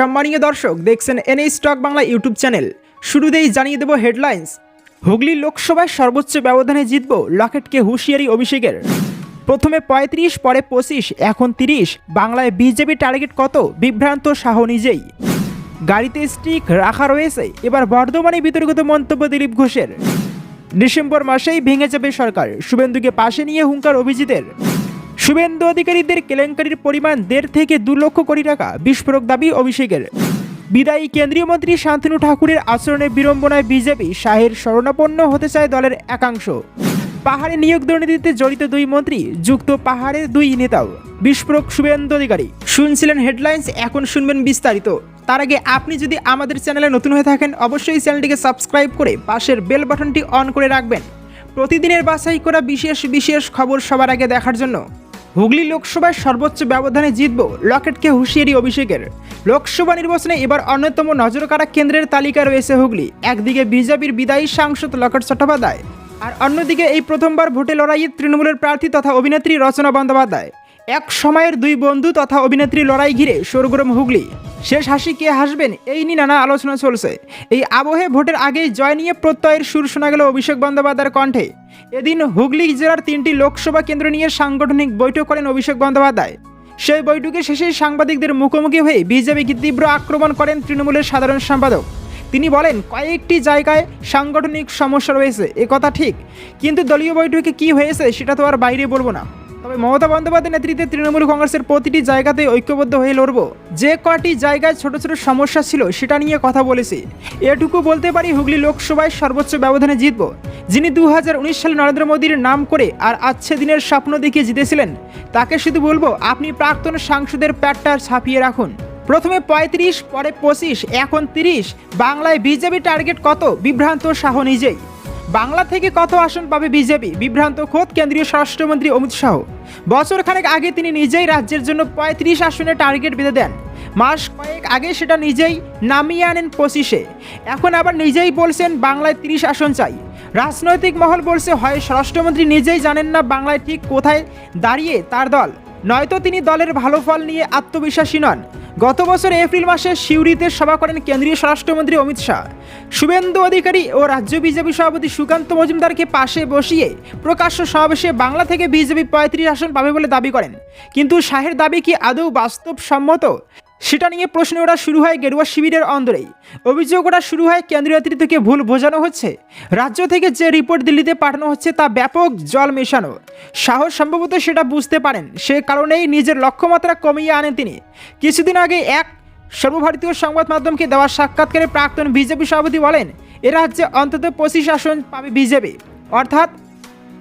সম্মানীয় দর্শক, দেখছেন NA stock Bangla YouTube channel. শুরুতেই জানিয়ে দেব হেডলাইন্স। হুগলি লোকসভায় সর্বোচ্চ ব্যবধানে জিতব লকেটকে হুঁশিয়ারি অভিষেকের। প্রথমে পঁয়ত্রিশ, পরে পঁচিশ, এখন তিরিশ। বাংলায় বিজেপি টার্গেট কত? বিভ্রান্ত শাহ নিজেই। গাড়িতে স্টিক রাখা রয়েছে। এবার বর্ধমানে বিতর্কিত মন্তব্য দিলীপ ঘোষের। ডিসেম্বর মাসেই ভেঙে যাবে সরকার। শুভেন্দুকে পাশে নিয়ে হুঙ্কার অভিজিতের। শুভেন্দু অধিকারীদের কেলেঙ্কারির পরিমাণ দেড় থেকে দু লক্ষ কোটি টাকা, বিস্ফোরক দাবি অভিষেকের। বিদায়ী কেন্দ্রীয় মন্ত্রী শান্তনু ঠাকুরের আচরণে বিড়ম্বনায় বিজেপি শাহের শরণাপন্ন হতে চায় দলের একাংশ। পাহাড়ে নিয়োগ দুর্নীতিতে জড়িত দুই মন্ত্রী, যুক্ত পাহাড়ের দুই নেতাও। বিস্ফোরক শুভেন্দু অধিকারী। শুনছিলেন হেডলাইন্স, এখন শুনবেন বিস্তারিত। তার আগে আপনি যদি আমাদের চ্যানেলে নতুন হয়ে থাকেন, অবশ্যই চ্যানেলটিকে সাবস্ক্রাইব করে পাশের বেল বাটনটি অন করে রাখবেন। প্রতিদিনের বাছাই করা বিশেষ বিশেষ খবর সবার আগে দেখার জন্য। হুগলি লোকসভায় সর্বোচ্চ ব্যবধানে জিতব লকেটকে হুঁশিয়ারি অভিষেকের। লোকসভা নির্বাচনে এবার অন্যতম নজরকাড়া কেন্দ্রের তালিকা রয়েছে হুগলি। একদিকে বিজেপির বিদায়ী সাংসদ লকেট চট্টোপাধ্যায় আর অন্যদিকে এই প্রথমবার ভোটে লড়াইয়ে তৃণমূলের প্রার্থী তথা অভিনেত্রী রচনা বন্দ্যোপাধ্যায়। এক সময়ের দুই বন্ধু তথা অভিনেত্রী লড়াই ঘিরে সরগরম হুগলি। শেষ হাসি কে হাসবেন এই নিয়ে নানা আলোচনা চলছে। এই আবহে ভোটের আগেই জয় নিয়ে প্রত্যয়ের সুর শোনা গেল অভিষেক বন্দ্যোপাধ্যায়ের কণ্ঠে। এদিন হুগলি জেলার তিনটি লোকসভা কেন্দ্র নিয়ে সাংগঠনিক বৈঠক করেন অভিষেক বন্দ্যোপাধ্যায়। সেই বৈঠকে শেষে সাংবাদিকদের মুখোমুখি হয়ে বিজেপিকে তীব্র আক্রমণ করেন তৃণমূলের সাধারণ সম্পাদক। তিনি বলেন, কয়েকটি জায়গায় সাংগঠনিক সমস্যা রয়েছে একথা কথা ঠিক। কিন্তু দলীয় বৈঠকে কি হয়েছে সেটা তো আর বাইরে বলব না। তবে মমতা বন্দ্যোপাধ্যায়ের নেতৃত্বে তৃণমূল কংগ্রেসের প্রতিটি জায়গাতে ঐক্যবদ্ধ হয়ে লড়ব। যে কটি জায়গায় ছোট ছোট সমস্যা ছিল সেটা নিয়ে কথা বলেছি। এটুকু বলতে পারি হুগলি লোকসভায় সর্বোচ্চ ব্যবধানে জিতব। যিনি দুহাজার উনিশ সালে নরেন্দ্র মোদীর নাম করে আর আচ্ছে দিনের স্বপ্ন দেখিয়ে জিতেছিলেন, তাকে শুধু বলব আপনি প্রাক্তন সাংসদের প্যাটটা ছাপিয়ে রাখুন। প্রথমে পঁয়ত্রিশ, পরে পঁচিশ, এখন তিরিশ। বাংলায় বিজেপি টার্গেট কত? বিভ্রান্ত শাহ নিজেই। বাংলা থেকে কত আসন পাবে বিজেপি? বিভ্রান্ত খোদ কেন্দ্রীয় স্বরাষ্ট্রমন্ত্রী অমিত শাহ। বছর খানেক আগে তিনি নিজেই রাজ্যের জন্য পঁয়ত্রিশ আসনের টার্গেট বেঁধে দেন। মাস কয়েক আগে সেটা নিজেই নামিয়ে আনেন পঁচিশে। এখন আবার নিজেই বলছেন বাংলায় তিরিশ আসন চাই। রাজনৈতিক মহল বলছে, হয় স্বরাষ্ট্রমন্ত্রী নিজেই জানেন না বাংলায় ঠিক কোথায় দাঁড়িয়ে তার দল। নয়তো তিনি দলের ভালো ফল নিয়ে আত্মবিশ্বাসী নন। গত বছর এপ্রিল মাসে সিউড়িতে সভা করেন কেন্দ্রীয় স্বরাষ্ট্রমন্ত্রী অমিত শাহ। শুভেন্দু অধিকারী ও রাজ্য বিজেপি সভাপতি সুকান্ত মজুমদারকে পাশে বসিয়ে প্রকাশ্য সমাবেশে বাংলা থেকে বিজেপি পঁয়ত্রিশ আসন পাবে বলে দাবি করেন। কিন্তু শাহের দাবি কি আদৌ বাস্তবসম্মত? সেটা নিয়ে প্রশ্ন ওঠা শুরু হয় গেরুয়া শিবিরের অন্দরেই। অভিযোগ ওঠা শুরু হয় কেন্দ্রীয় নেতৃত্বকে ভুল বোঝানো হচ্ছে। রাজ্য থেকে যে রিপোর্ট দিল্লিতে পাঠানো হচ্ছে তা ব্যাপক জল মেশানো সাহস সম্ভবত সেটা বুঝতে পারেন। সে কারণেই নিজের লক্ষ্যমাত্রা কমিয়ে আনেন তিনি। কিছুদিন আগে এক সর্বভারতীয় সংবাদ মাধ্যমকে দেওয়া সাক্ষাৎকারে প্রাক্তন বিজেপি সভাপতি বলেন, এ রাজ্যে অন্তত পঁচিশ আসন পাবে বিজেপি। অর্থাৎ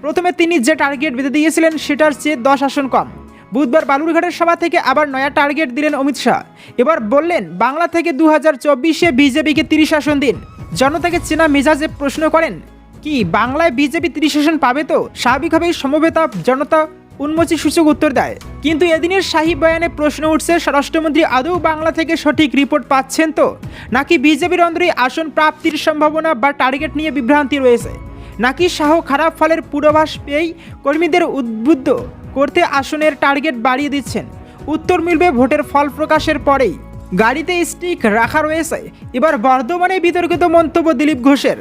প্রথমে তিনি যে টার্গেট বেঁধে দিয়েছিলেন সেটার চেয়ে দশ আসন কম। বুধবার বালুরঘাটের সভা থেকে আবার নয়া টার্গেট দিলেন অমিত শাহ। এবার বললেন, বাংলা থেকে দু হাজার চব্বিশে বিজেপিকে তিরিশ আসন দিন। জনতাকে চেনা মেজাজে প্রশ্ন করেন, কি বাংলায় বিজেপি তিরিশ আসন পাবে তো? স্বাভাবিকভাবেই সমবেতা জনতা উন্মোচী সূচক উত্তর দেয়। কিন্তু এদিনের শাহী বয়ানে প্রশ্ন উঠছে, স্বরাষ্ট্রমন্ত্রী আদৌ বাংলা থেকে সঠিক রিপোর্ট পাচ্ছেন তো? নাকি বিজেপির অন্দরে আসন প্রাপ্তির সম্ভাবনা বা টার্গেট নিয়ে বিভ্রান্তি রয়েছে? নাকি শাহ খারাপ ফলের পূর্বাভাস পেয়েই কর্মীদের উদ্বুদ্ধ? করতে আসনের টার্গেট বাড়িয়ে দিচ্ছেন। উত্তর মিলবে ভোটের ফল প্রকাশের পরেই। গাড়িতে স্টিক রাখা রয়েছে। এবার বর্ধমানে বিতর্কিত মন্তব্য দিলীপ ঘোষের।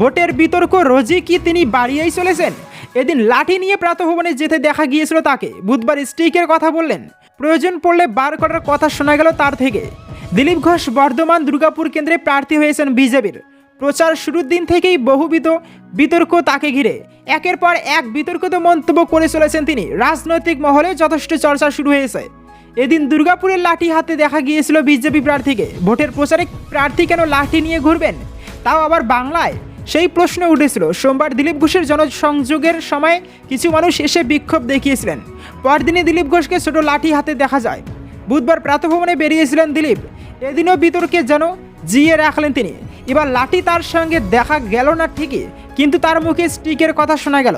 ভোটের বিতর্ক রোজই কি তিনি বাড়িয়েই চলেছেন? এদিন লাঠি নিয়ে প্রাতভবনে যেতে দেখা গিয়েছিল তাকে। বুধবার স্টিকের কথা বললেন। প্রয়োজন পড়লে বার করার কথা শোনা গেল তার থেকে। দিলীপ ঘোষ বর্ধমান দুর্গাপুর কেন্দ্রে প্রার্থী হয়েছেন বিজেপির। প্রচার শুরুর দিন থেকেই বহুবিধ বিতর্ক তাকে ঘিরে। একের পর এক বিতর্কিত মন্তব্য করে চলেছেন তিনি। রাজনৈতিক মহলে যথেষ্ট চর্চা শুরু হয়েছে। এদিন দুর্গাপুরের লাঠি হাতে দেখা গিয়েছিল বিজেপি প্রার্থীকে। ভোটের প্রচারে প্রার্থী কেন লাঠি নিয়ে ঘুরবেন? তাও আবার বাংলায়? সেই প্রশ্ন উঠেছিল। সোমবার দিলীপ ঘোষের জনসংযোগের সময় কিছু মানুষ এসে বিক্ষোভ দেখিয়েছিলেন। পরদিনে দিলীপ ঘোষকে ছোট লাঠি হাতে দেখা যায়। বুধবার প্রাতভবনে বেরিয়েছিলেন দিলীপ। এদিনও বিতর্কে যেন জিয়ে রাখলেন তিনি। এবার লাঠি তার সঙ্গে দেখা গেল না ঠিকই, কিন্তু তার মুখে স্টিকের কথা শোনা গেল।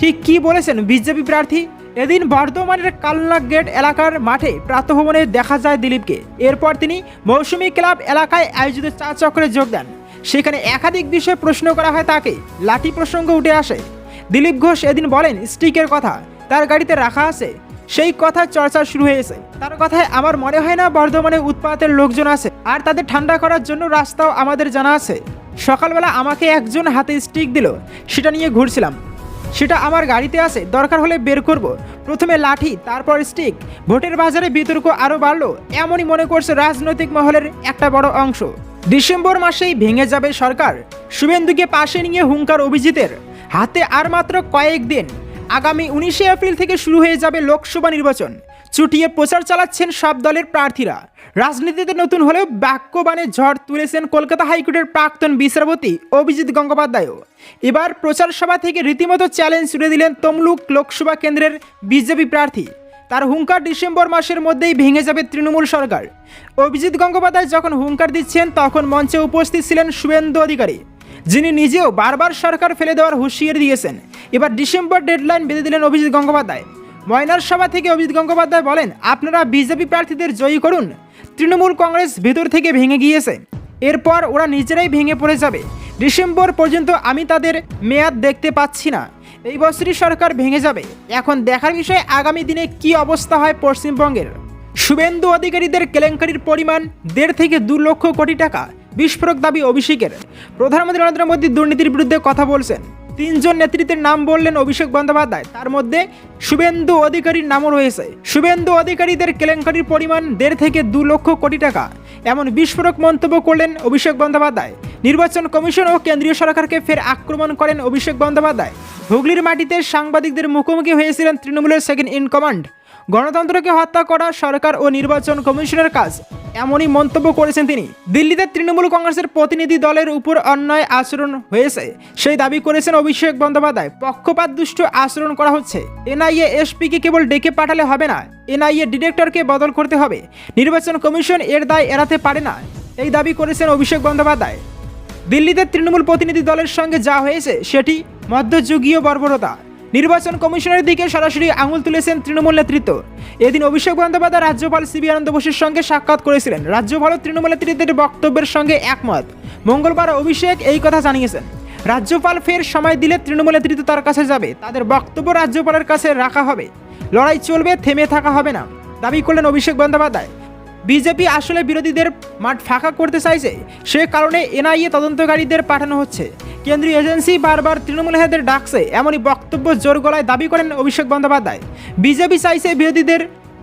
ঠিক কি বলেছেন বিজেপি প্রার্থী? এদিন বর্ধমানের কালনা গেট এলাকার মাঠে প্রাতভবনে দেখা যায় দিলীপকে। এরপর তিনি মৌসুমী ক্লাব এলাকায় আয়োজিত চা চক্রে যোগ দেন। সেখানে একাধিক বিষয়ে প্রশ্ন করা হয় তাকে। লাঠি প্রসঙ্গ উঠে আসে। দিলীপ ঘোষ এদিন বলেন, স্টিকের কথা। তার গাড়িতে রাখা আছে। সেই কথা চর্চা শুরু হয়েছে তার কথায় আমার মনে হয় না বর্ধমানে উৎপাতের লোকজন আছে, আর তাদের ঠান্ডা করার জন্য রাস্তাও আমাদের জানা আছে। সকালবেলা আমাকে একজন হাতে স্টিক দিল, সেটা নিয়ে ঘুরছিলাম। সেটা আমার গাড়িতে আছে, দরকার হলে বের করব। প্রথমে লাঠি, তারপর স্টিক ভোটের বাজারে বিতর্ক আরও বাড়লো, এমনই মনে করছে রাজনৈতিক মহলের একটা বড় অংশ। ডিসেম্বর মাসেই ভেঙে যাবে সরকার। শুভেন্দুকে পাশে নিয়ে হুঙ্কার অভিজিতের। হাতে আর মাত্র কয়েকদিন। আগামী উনিশে এপ্রিল থেকে শুরু হয়ে যাবে লোকসভা নির্বাচন। চুটিয়ে প্রচার চালাচ্ছেন সব দলের প্রার্থীরা। রাজনীতিতে নতুন হলেও বাক্যবাণে ঝড় তুলেছেন কলকাতা হাইকোর্টের প্রাক্তন বিচারপতি অভিজিৎ গঙ্গোপাধ্যায়ও। এবার প্রচার সভা থেকে রীতিমতো চ্যালেঞ্জ ছুড়ে দিলেন তমলুক লোকসভা কেন্দ্রের বিজেপি প্রার্থী। তার হুঙ্কার ডিসেম্বর মাসের মধ্যেই ভেঙে যাবে তৃণমূল সরকার। অভিজিৎ গঙ্গোপাধ্যায় যখন হুঙ্কার দিচ্ছেন, তখন মঞ্চে উপস্থিত ছিলেন শুভেন্দু অধিকারী। যিনি নিজেও বারবার সরকার ফেলে দেওয়ার হুঁশিয়ারি দিয়েছেন। এবার ডিসেম্বর ডেডলাইন বেঁধে দিলেন অভিজিৎ গঙ্গোপাধ্যায়। ময়নার সভা থেকে অভিজিৎ গঙ্গোপাধ্যায় বলেন, আপনারা বিজেপি প্রার্থীদের জয়ী করুন। তৃণমূল কংগ্রেস ভেতর থেকে ভেঙে গিয়েছে। এরপর ওরা নিজেরাই ভেঙে পড়ে যাবে। ডিসেম্বর পর্যন্ত আমি তাদের মেয়াদ দেখতে পাচ্ছি না। এই বছরই সরকার ভেঙে যাবে। এখন দেখার বিষয়, আগামী দিনে কি অবস্থা হয় পশ্চিমবঙ্গের? শুভেন্দু অধিকারীদের কেলেঙ্কারির পরিমাণ দেড় থেকে দু লক্ষ কোটি টাকা, বিস্ফোরক দাবি অভিষেকের। প্রধানমন্ত্রী নরেন্দ্র মোদী দুর্নীতির বিরুদ্ধে কথা বলছেন। তিনজন নেতৃত্বের নাম বললেন অভিষেক বন্দ্যোপাধ্যায়। তার মধ্যে শুভেন্দু অধিকারীর নামও রয়েছে। শুভেন্দু অধিকারীদের কেলেঙ্কারির পরিমাণ দেড় থেকে দু লক্ষ কোটি টাকা। এমন বিস্ফোরক মন্তব্য করলেন অভিষেক বন্দ্যোপাধ্যায়। নির্বাচন কমিশন ও কেন্দ্রীয় সরকারকে ফের আক্রমণ করেন অভিষেক বন্দ্যোপাধ্যায়। হুগলির মাটিতে সাংবাদিকদের মুখোমুখি হয়েছিলেন তৃণমূলের সেকেন্ড ইন কমান্ড। গণতন্ত্রকে হত্যা করা সরকার ও নির্বাচন কমিশনের কাজ। এমনই মন্তব্য করেছেন তিনি। দিল্লিতে তৃণমূল কংগ্রেসের প্রতিনিধি দলের উপর অন্যায় আচরণ হয়েছে, সেই দাবি করেছেন অভিষেক বন্দ্যোপাধ্যায়। পক্ষপাত দুষ্ট আচরণ করা হচ্ছে। এনআইএ এসপিকে কেবল ডেকে পাঠালে হবে না, এনআইএ ডিরেক্টরকে বদল করতে হবে। নির্বাচন কমিশন এর দায় এড়াতে পারে না, এই দাবি করেছেন অভিষেক বন্দ্যোপাধ্যায়। দিল্লিতে তৃণমূল প্রতিনিধি দলের সঙ্গে যা হয়েছে, সেটি মধ্যযুগীয় বর্বরতা। নির্বাচন কমিশনের দিকে সরাসরি আঙুল তুলেছেন তৃণমূল নেতৃত্ব। এদিন অভিষেক বন্দ্যোপাধ্যায় রাজ্যপাল সিবি আনন্দ বোসের সঙ্গে সাক্ষাৎ করেছিলেন। রাজ্যপাল তৃণমূল নেতৃত্বের বক্তব্যের সঙ্গে একমত। মঙ্গলবার অভিষেক এই কথা জানিয়েছেন। রাজ্যপাল ফের সময় দিলে তৃণমূল নেতৃত্ব তার কাছে যাবে। তাদের বক্তব্য রাজ্যপালের কাছে রাখা হবে। লড়াই চলবে, থেমে থাকা হবে না। দাবি করলেন অভিষেক বন্দ্যোপাধ্যায়। বিজেপি আসলে বিরোধীদের মাঠ ফাঁকা করতে চাইছে। সে কারণে এনআইএ তদন্তকারীদের পাঠানো হচ্ছে। কেন্দ্রীয় এজেন্সি বারবার তৃণমূল নেতাদের ডাকছে, এমনই বক্তব্য জোর গলায় দাবি করেন অভিষেক বন্দ্যোপাধ্যায়। বিজেপি চাইছে বিরোধীদের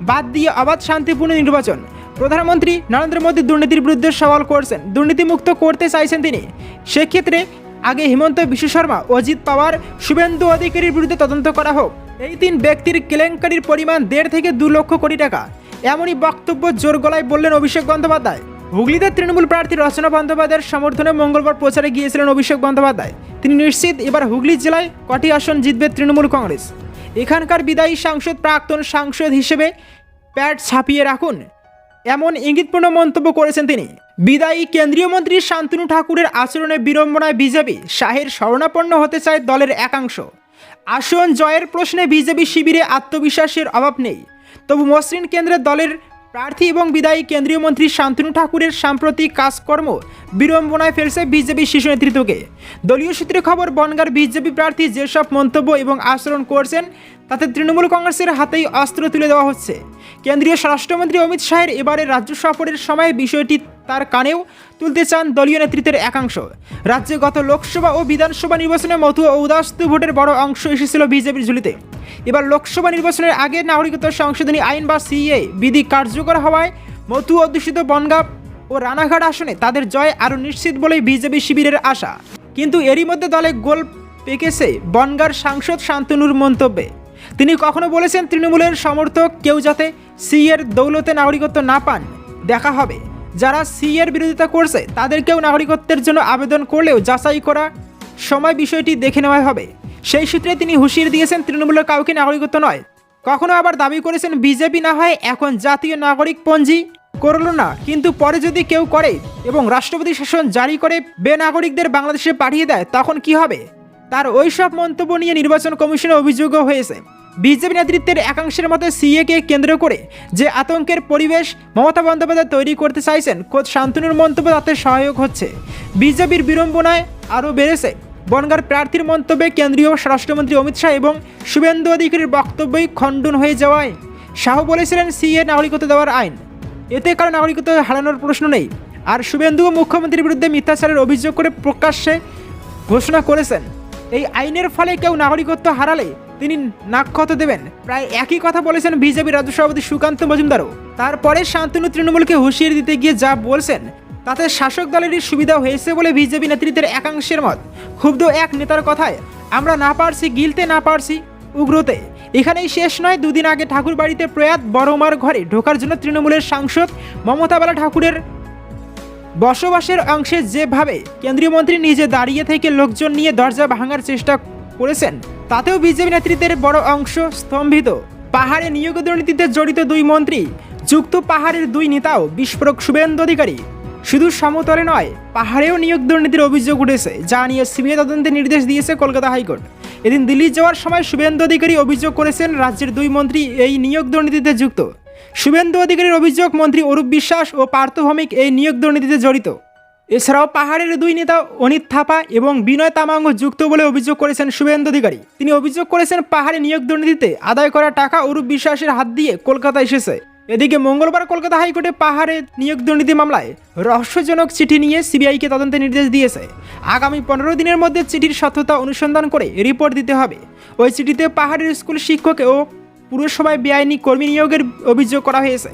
বাদ দিয়ে অবাধ শান্তিপূর্ণ নির্বাচন। প্রধানমন্ত্রী নরেন্দ্র মোদী দুর্নীতির বিরুদ্ধে সওয়াল করছেন। দুর্নীতিমুক্ত করতে চাইছেন তিনি। সেক্ষেত্রে আগে হিমন্ত বিশ্ব শর্মা, অজিত পাওয়ার, শুভেন্দু অধিকারীর বিরুদ্ধে তদন্ত করা হোক। এই তিন ব্যক্তির কেলেঙ্কারির পরিমাণ দেড় থেকে দু লক্ষ কোটি টাকা। এমনই বক্তব্য জোর গলায় বললেন অভিষেক বন্দ্যোপাধ্যায়। হুগলিতে তৃণমূল প্রার্থী রচনা বন্দ্যোপাধ্যায়ের সমর্থনে মঙ্গলবার প্রচারে গিয়েছিলেন অভিষেক বন্দ্যোপাধ্যায়। তিনি নিশ্চিত এবার হুগলি জেলায় কটি আসন জিতবে তৃণমূল কংগ্রেস। এখানকার বিদায়ী সাংসদ, প্রাক্তন সাংসদ হিসেবে প্যাড ছাপিয়ে রাখুন, এমন ইঙ্গিতপূর্ণ মন্তব্য করেছেন তিনি। বিদায়ী কেন্দ্রীয় মন্ত্রী শান্তনু ঠাকুরের আচরণে বিড়ম্বনায় বিজেপি শাহের শরণাপন্ন হতে চায় দলের একাংশ। আসন জয়ের প্রশ্নে বিজেপি শিবিরে আত্মবিশ্বাসের অভাব নেই। তবু মসৃণ কেন্দ্রের দলের প্রার্থী এবং বিদায়ী কেন্দ্রীয় মন্ত্রী শান্তনু ঠাকুরের সাম্প্রতিক কাজকর্ম বিড়ম্বনায় ফেলছে বিজেপি শীর্ষ নেতৃত্বকে। দলীয় সূত্রে খবর, বনগার বিজেপি প্রার্থী যেসব মন্তব্য এবং আচরণ করছেন, তাতে তৃণমূল কংগ্রেসের হাতেই অস্ত্র তুলে দেওয়া হচ্ছে। কেন্দ্রীয় স্বরাষ্ট্রমন্ত্রী অমিত শাহের এবারের রাজ্য সফরের সময় বিষয়টি তার কানেও তুলতে চান দলীয় নেতৃত্বের একাংশ। রাজ্যে গত লোকসভা ও বিধানসভা নির্বাচনে মধু ও উদাস্ত ভোটের বড় অংশ এসেছিল বিজেপির ঝুলিতে। এবার লোকসভা নির্বাচনের আগে নাগরিকত্ব সংশোধনী আইন বা সিএ বিধি কার্যকর হওয়ায় মধু অধ্যুষিত বনগাঁ ও রানাঘাট আসনে তাদের জয় আরও নিশ্চিত বলেই বিজেপি শিবিরের আশা। কিন্তু এরই মধ্যে দলে গোল পেকেছে বনগার সাংসদ শান্তনুর মন্তব্যে। তিনি কখনো বলেছেন তৃণমূলের সমর্থক কেউ যাতে সিএর দৌলতে নাগরিকত্ব না পান, দেখা হবে। যারা সি এর বিরোধিতা করছে, তাদেরকেও নাগরিকত্বের জন্য আবেদন করলেও যাচাই করা সময় বিষয়টি দেখে নেওয়া হবে। সেই সূত্রে তিনি হুঁশিয়ারি দিয়েছেন, তৃণমূলের কাউকে নাগরিকত্ব নয়। কখনো আবার দাবি করেছেন, বিজেপি না হয় এখন জাতীয় নাগরিক পঞ্জি করল না। কিন্তু পরে যদি কেউ করে এবং রাষ্ট্রপতি শাসন জারি করে, বেনাগরিকদের বাংলাদেশে পাঠিয়ে দেয়, তখন কি হবে? তার ওইসব মন্তব্য নিয়ে নির্বাচন কমিশনে অভিযোগও হয়েছে। বিজেপি নেতৃত্বের একাংশের মতে সিএকে কেন্দ্র করে যে আতঙ্কের পরিবেশ মমতা বন্দ্যোপাধ্যায় তৈরি করতে চাইছেন, খোদ শান্তনুর মন্তব্য তাতে সহায়ক হচ্ছে। বিজেপির বিড়ম্বনায় আরও বেড়েছে বনগার প্রার্থীর মন্তব্যে কেন্দ্রীয় স্বরাষ্ট্রমন্ত্রী অমিত শাহ এবং শুভেন্দু অধিকারীর বক্তব্যই খণ্ডন হয়ে যাওয়ায় শাহ বলেছিলেন, সিএ নাগরিকত্ব দেওয়ার আইন। এতে কারও নাগরিকত্ব হারানোর প্রশ্ন নেই। আর শুভেন্দু মুখ্যমন্ত্রীর বিরুদ্ধে মিথ্যাচারের অভিযোগ করে প্রকাশ্যে ঘোষণা করেছেন। এই আইনের ফলে কেউ নাগরিকত্ব হারালে তিনি নাক্ষত দেবেন। প্রায় একই কথা বলেছেন বিজেপি রাজ্য সভাপতি সুকান্ত মজুমদারও। তারপরে শান্তনু তৃণমূলকে হুঁশিয়ারি দিতে গিয়ে যা বলছেন, তাতে শাসক দলেরই সুবিধা হয়েছে বলে বিজেপি নেতৃত্বের একাংশের মত। ক্ষুব্ধ এক নেতার কথায়, আমরা না পারছি, গিলতে না পারছি উগ্রতে। এখানেই শেষ নয়, দুদিন আগে ঠাকুর বাড়িতে প্রয়াত বড়মার ঘরে ঢোকার জন্য তৃণমূলের সাংসদ মমতা বালা ঠাকুরের বসবাসের অংশে যেভাবে কেন্দ্রীয় মন্ত্রী নিজে দাঁড়িয়ে থেকে লোকজন নিয়ে দরজা ভাঙার চেষ্টা করেছেন, তাতেও বিজেপি নেতৃত্বের বড় অংশ স্তম্ভিত। পাহাড়ে নিয়োগ দুর্নীতিতে জড়িত দুই মন্ত্রী, যুক্ত পাহাড়ের দুই নেতাও বিস্ফোরক শুভেন্দু অধিকারী। শুধু সমতলে নয়, পাহাড়েও নিয়োগ দুর্নীতির অভিযোগ উঠেছে, যা নিয়ে সিবিআই তদন্তের নির্দেশ দিয়েছে কলকাতা হাইকোর্ট। এদিন দিল্লি যাওয়ার সময় শুভেন্দু অধিকারী অভিযোগ করেছেন, রাজ্যের দুই মন্ত্রী এই নিয়োগ দুর্নীতিতে যুক্ত। শুভেন্দু অধিকারীর অভিযোগ, মন্ত্রী অরূপ বিশ্বাস ও পার্থ ভৌমিক এই নিয়োগ দুর্নীতিতে জড়িত। এছাড়াও পাহাড়ের দুই নেতা অনিত থাপা এবং বিনয় তামাঙ্গ যুক্ত বলে অভিযোগ করেছেন শুভেন্দু অধিকারী। তিনি অভিযোগ করেছেন, পাহাড়ে নিয়োগ দুর্নীতিতে আদায় করা টাকা অরূপ বিশ্বাসের হাত দিয়ে কলকাতা এসেছে। এদিকে মঙ্গলবার কলকাতা হাইকোর্টে পাহাড়ে নিয়োগ দুর্নীতি মামলায় রহস্যজনক চিঠি নিয়ে সিবিআইকে তদন্তের নির্দেশ দিয়েছে। আগামী পনেরো দিনের মধ্যে চিঠির সত্যতা অনুসন্ধান করে রিপোর্ট দিতে হবে। ওই চিঠিতে পাহাড়ের স্কুল শিক্ষক ও পুরসভায় বেআইনি কর্মী নিয়োগের অভিযোগ করা হয়েছে।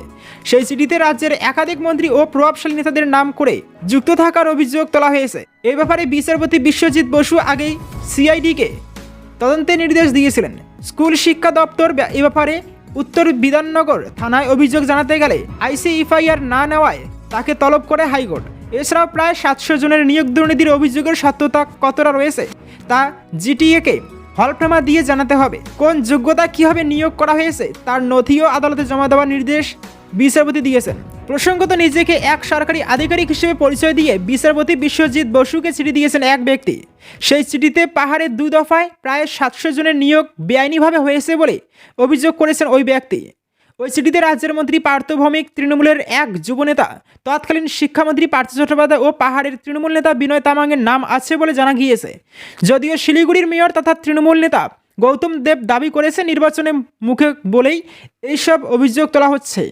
সেই চিঠিতে রাজ্যের একাধিক মন্ত্রী ও প্রভাবশালী নেতাদের নাম করে যুক্ত থাকার অভিযোগ তোলা হয়েছে। এই ব্যাপারে বিচারপতি বিশ্বজিৎ বসু আগেই সিআইডিকে তদন্তের নির্দেশ দিয়েছিলেন। স্কুল শিক্ষা দপ্তর এ ব্যাপারে উত্তর বিধাননগর থানায় অভিযোগ জানাতে গেলে আইসিএফআইআর না নেওয়ায় তাকে তলব করে হাইকোর্ট। এছাড়াও প্রায় সাতশো জনের নিয়োগ দুর্নীতির অভিযোগের সত্যতা কতটা রয়েছে তা জিটিএকে হলফনামা দিয়ে জানাতে হবে। কোন যোগ্যতা কীভাবে নিয়োগ করা হয়েছে, তার নথিও আদালতে জমা দেওয়ার নির্দেশ বিচারপতি দিয়েছেন। প্রসঙ্গত নিজেকে এক সরকারি আধিকারিক হিসেবে পরিচয় দিয়ে বিচারপতি বিশ্বজিৎ বসুকে চিঠি দিয়েছেন এক ব্যক্তি। সেই চিঠিতে পাহাড়ের দুই দফায় প্রায় সাতশো জনের নিয়োগ বেআইনিভাবে হয়েছে বলে অভিযোগ করেছেন ওই ব্যক্তি। ওই সিটিতে রাজ্যের মন্ত্রী পার্থ ভৌমিক, তৃণমূলের এক যুবনেতা তৎকালীন শিক্ষামন্ত্রী পার্থ চট্টোপাধ্যায় ও পাহাড়ের তৃণমূল নেতা বিনয় তামাংয়ের নাম আছে বলে জানা গিয়েছে। যদিও শিলিগুড়ির মেয়র তথা তৃণমূল নেতা গৌতম দেব দাবি করেছে নির্বাচনে মুখে বলেই এইসব অভিযোগ তোলা হচ্ছে।